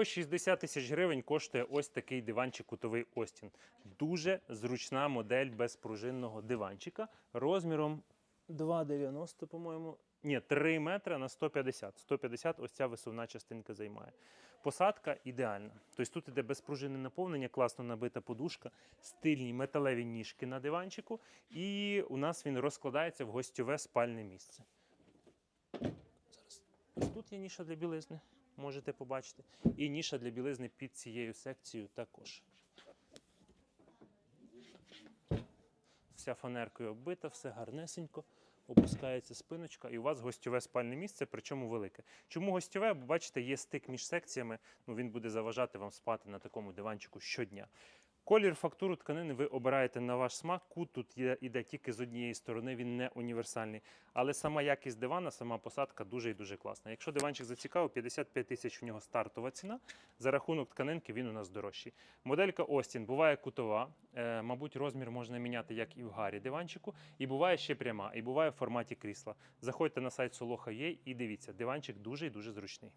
Всього 60 тисяч гривень коштує ось такий диванчик кутовий Остін. Дуже зручна модель безпружинного диванчика розміром 2,90, по-моєму. Ні, 3 метри на 150. 150 ось ця висувна частинка займає. Посадка ідеальна. Тобто тут іде безпружинне наповнення, класно набита подушка, стильні металеві ніжки на диванчику, і у нас він розкладається в гостьове спальне місце. Тут є ніша для білизни, можете побачити. І ніша для білизни під цією секцією також. Вся фанеркою оббита, все гарнесенько. Опускається спиночка, і у вас гостьове спальне місце, причому велике. Чому гостьове? Бо бачите, є стик між секціями. Ну він буде заважати вам спати на такому диванчику щодня. Колір фактуру тканини ви обираєте на ваш смак. Кут тут іде тільки з однієї сторони, він не універсальний. Але сама якість дивана, сама посадка дуже і дуже класна. Якщо диванчик зацікавив, 55 тисяч у нього стартова ціна. За рахунок тканинки він у нас дорожчий. Моделька Остін буває кутова. Е, мабуть, розмір можна міняти як і в гарі диванчику, і буває ще пряма, і буває в форматі крісла. Заходьте на сайт Солоха.є і дивіться, диванчик дуже і дуже зручний.